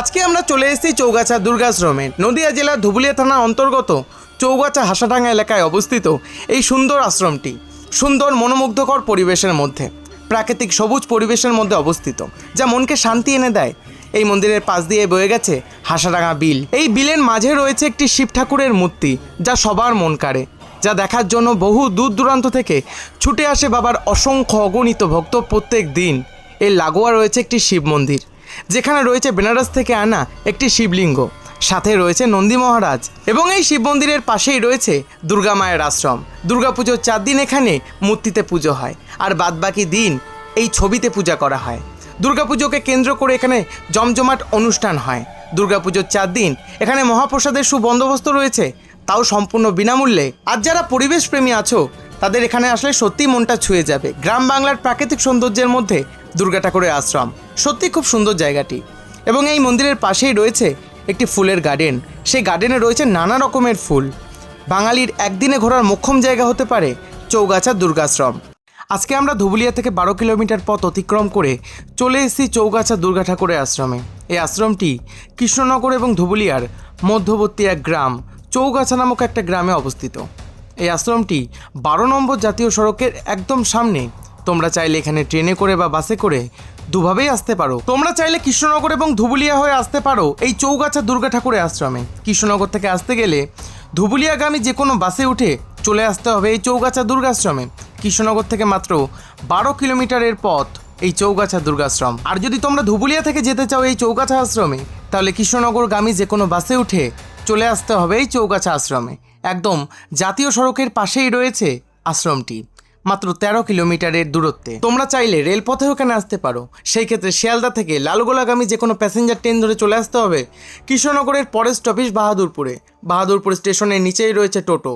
আজকে আমরা চলে এসেছি চৌগাছা দুর্গাশ্রমে। নদিয়া জেলার ধুবুলিয়া থানা অন্তর্গত চৌগাছা হাসাডাঙ্গা এলাকায় অবস্থিত এই সুন্দর আশ্রমটি। সুন্দর মনোমুগ্ধকর পরিবেশের মধ্যে, প্রাকৃতিক সবুজ পরিবেশের মধ্যে অবস্থিত, যা মনকে শান্তি এনে দেয়। এই মন্দিরের পাশ দিয়ে বয়ে গেছে হাসাডাঙ্গা বিল। এই বিলের মাঝে রয়েছে একটি শিব ঠাকুরের মূর্তি, যা সবার মন কাড়ে, যা দেখার জন্য বহু দূর দূরান্ত থেকে ছুটে আসে বাবার অসংখ্য অগণিত ভক্ত প্রত্যেক দিন। এর লাগোয়া রয়েছে একটি শিব মন্দির। যেখানে রয়েছে বেনারস থেকে আনা একটি শিবলিঙ্গ, সাথে রয়েছে নন্দী মহারাজ এবং এই শিব মন্দিরের পাশেই রয়েছে দুর্গা মায়ের আশ্রম। দুর্গাপুজোর চার দিন এখানে মূর্তিতে পুজো হয় আর বাদবাকি দিন এই ছবিতে পূজা করা হয়। দুর্গাপুজোকে কেন্দ্র করে এখানে জমজমাট অনুষ্ঠান হয়। দুর্গাপুজোর চার দিন এখানে মহাপ্রসাদের সুবন্দোবস্ত রয়েছে, তাও সম্পূর্ণ বিনামূল্যে। আর যারা পরিবেশ প্রেমী আছো, তাদের এখানে আসলে সত্যি মনটা ছুঁয়ে যাবে। গ্রাম বাংলার প্রাকৃতিক সৌন্দর্যের মধ্যে দুর্গা ঠাকুরের আশ্রম। সত্যি খুব সুন্দর জায়গাটি। এবং এই মন্দিরের পাশেই রয়েছে একটি ফুলের গার্ডেন। সেই গার্ডেনে রয়েছে নানা রকমের ফুল। বাঙালির একদিনে ঘোরার মোক্ষম জায়গা হতে পারে চৌগাছা দুর্গাশ্রম। আজকে আমরা ধুবুলিয়া থেকে বারো কিলোমিটার পথ অতিক্রম করে চলে এসেছি চৌগাছা দুর্গা ঠাকুরের আশ্রমে। এই আশ্রমটি কৃষ্ণনগর এবং ধুবুলিয়ার মধ্যবর্তী এক গ্রাম, চৌগাছা নামক একটা গ্রামে অবস্থিত। এই আশ্রমটি বারো নম্বর জাতীয় সড়কের একদম সামনে তোমরা চাইলে এখানে ট্রেনে করে বা বাসে করে দুভাবেই আসতে পারো। তোমরা চাইলে কৃষ্ণনগর এবং ধুবুলিয়া হয়ে আসতে পারো এই চৌগাছা দুর্গা ঠাকুরের আশ্রমে। কৃষ্ণনগর থেকে আসতে গেলে ধুবুলিয়াগামী যে কোনো বাসে উঠে চলে আসতে হবে এই চৌগাছা দুর্গাশ্রমে। কৃষ্ণনগর থেকে মাত্র বারো কিলোমিটারের পথ এই চৌগাছা দুর্গাশ্রম। আর যদি তোমরা ধুবুলিয়া থেকে যেতে চাও এই চৌগাছা আশ্রমে, তাহলে কৃষ্ণনগরগামী যে কোনো বাসে উঠে চলে আসতে হবে এই চৌগাছা আশ্রমে। একদম জাতীয় সড়কের পাশেই রয়েছে আশ্রমটি। মাত্র তেরো কিলোমিটারের দূরত্বে। তোমরা চাইলে রেলপথেও এখানে আসতে পারো। সেই ক্ষেত্রে শিয়ালদা থেকে লালগোলাগামী যে কোনো প্যাসেঞ্জার ট্রেন ধরে চলে আসতে হবে কৃষ্ণনগরের পরের স্টপেজ বাহাদুরপুরে। বাহাদুরপুর স্টেশনের নিচেই রয়েছে টোটো।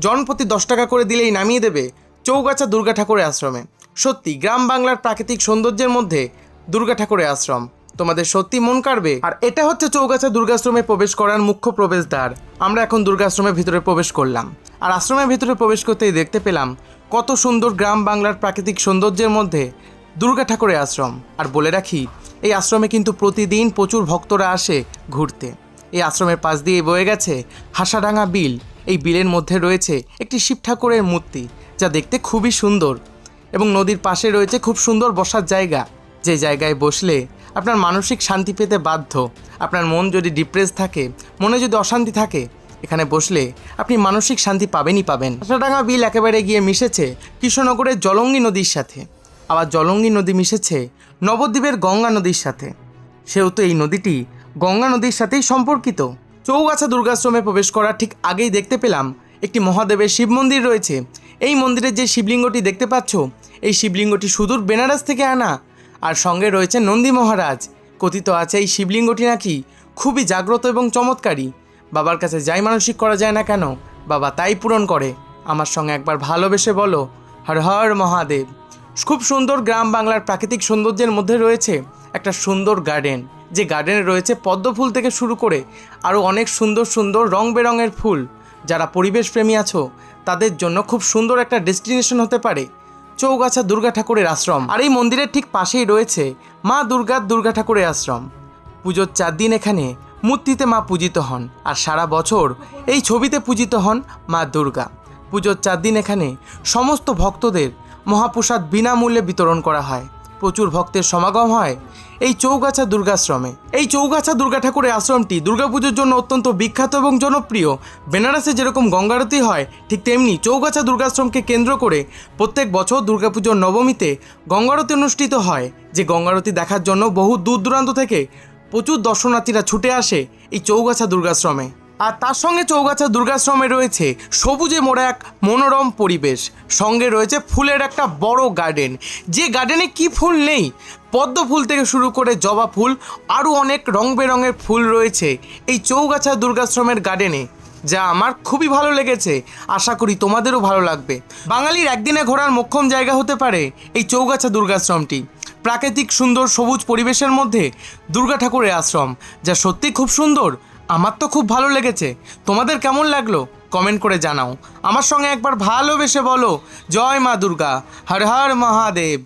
জনপ্রতি দশ টাকা করে দিলেই নামিয়ে দেবে চৌগাছা দুর্গা ঠাকুরের আশ্রমে। সত্যি, গ্রাম বাংলার প্রাকৃতিক সৌন্দর্যের মধ্যে দুর্গা ঠাকুরের আশ্রম। তোমাদের সত্যি মন কাড়বে? আর এটা হচ্ছে চৌগাছা দুর্গাশ্রমে প্রবেশ করার মুখ্য প্রবেশদ্বার। আমরা এখন দুর্গাশ্রমের ভিতরে প্রবেশ করলাম। আর আশ্রমের ভিতরে প্রবেশ করতেই দেখতে পেলাম কত সুন্দর গ্রাম বাংলার প্রাকৃতিক সৌন্দর্যের মধ্যে দুর্গা ঠাকুরের আশ্রম। আর বলে রাখি, এই আশ্রমে কিন্তু প্রতিদিন প্রচুর ভক্তরা আসে ঘুরতে। এই আশ্রমের পাশ দিয়ে বয়ে গেছে হাসাডাঙ্গা বিল। এই বিলের মধ্যে রয়েছে একটি শিব ঠাকুরের মূর্তি, যা দেখতে খুবই সুন্দর। এবং নদীর পাশে রয়েছে খুব সুন্দর বসার জায়গা। যে জায়গায় বসলে আপনার মানসিক শান্তি পেতে বাধ্য। আপনার মন যদি ডিপ্রেস থাকে, মনে যদি অশান্তি থাকে, এখানে বসলে আপনি মানসিক শান্তি পাবেনই পাবেন। হাসাডাঙ্গা বিল একেবারে গিয়ে মিশেছে কৃষ্ণনগরের জলঙ্গি নদীর সাথে। আবার জলঙ্গি নদী মিশেছে নবদ্বীপের গঙ্গা নদীর সাথে। সেহেতু এই নদীটি গঙ্গা নদীর সাথেই সম্পর্কিত। চৌগাছা দুর্গাশ্রমে প্রবেশ করার ঠিক আগেই দেখতে পেলাম একটি মহাদেবের শিব মন্দির রয়েছে। এই মন্দিরের যে শিবলিঙ্গটি দেখতে পাচ্ছ, এই শিবলিঙ্গটি সুদূর বেনারস থেকে আনা আর সঙ্গে রয়েছে নন্দী মহারাজ। কথিত আছে, এই শিবলিঙ্গটি নাকি খুবই জাগ্রত এবং চমৎকারী। বাবার কাছে যাই মানসিক করা যায় না কেন? বাবা তাই পূরণ করে। আমার সঙ্গে একবার ভালোবেসে বলো, হর হর মহাদেব। খুব সুন্দর গ্রাম বাংলার প্রাকৃতিক সৌন্দর্যের মধ্যে রয়েছে একটা সুন্দর গার্ডেন যে গার্ডেনে রয়েছে পদ্ম ফুল থেকে শুরু করে আরও অনেক সুন্দর সুন্দর রং বেরঙের ফুল। যারা পরিবেশ প্রেমী আছো, তাদের জন্য খুব সুন্দর একটা ডেস্টিনেশন হতে পারে। চৌগাছা দুর্গা ঠাকুরের আশ্রম। আর এই মন্দিরের ঠিক পাশেই রয়েছে মা দুর্গার দুর্গা ঠাকুরের আশ্রম। পুজোর চার দিন এখানে মূর্তিতে মা পূজিত হন আর সারা বছর এই ছবিতে পূজিত হন মা দুর্গা। পুজোর চার দিন এখানে সমস্ত ভক্তদের মহাপ্রসাদ বিনামূল্যে বিতরণ করা হয়। প্রচুর ভক্তের সমাগম হয়, এই চৌগাছা দুর্গাশ্রমে। এই চৌগাছা দুর্গা ঠাকুরের আশ্রমটি দুর্গাপুজোর জন্য অত্যন্ত বিখ্যাত এবং জনপ্রিয়। বেনারসে যেরকম গঙ্গারতি হয়, ঠিক তেমনি চৌগাছা দুর্গাশ্রমকে কেন্দ্র করে প্রত্যেক বছর দুর্গাপুজোর নবমীতে গঙ্গারতি অনুষ্ঠিত হয়। যে গঙ্গারতি দেখার জন্য বহু দূর দূরান্ত থেকে প্রচুর দর্শনার্থীরা ছুটে আসে এই চৌগাছা দুর্গাশ্রমে। আর তার সঙ্গে চৌগাছা দুর্গাশ্রমে রয়েছে সবুজে মোড়া এক মনোরম পরিবেশ। সঙ্গে রয়েছে ফুলের একটা বড় গার্ডেন যে গার্ডেনে কি ফুল নেই? পদ্ম ফুল থেকে শুরু করে জবা ফুল, আরও অনেক রং বেরঙের ফুল রয়েছে এই চৌগাছা দুর্গাশ্রমের গার্ডেনে যা আমার খুবই ভালো লেগেছে। আশা করি তোমাদেরও ভালো লাগবে। বাঙালির একদিনে ঘোরার মোক্ষম জায়গা হতে পারে এই চৌগাছা দুর্গাশ্রমটি প্রাকৃতিক সুন্দর সবুজ পরিবেশের মধ্যে দুর্গা ঠাকুরের আশ্রম, যা সত্যি খুব সুন্দর। আমার তো খুব ভালো লেগেছে। তোমাদের কেমন লাগল? কমেন্ট করে জানাও। আমার সঙ্গে একবার ভালোবেসে বলো। জয় মা দুর্গা। হর হর মহাদেব।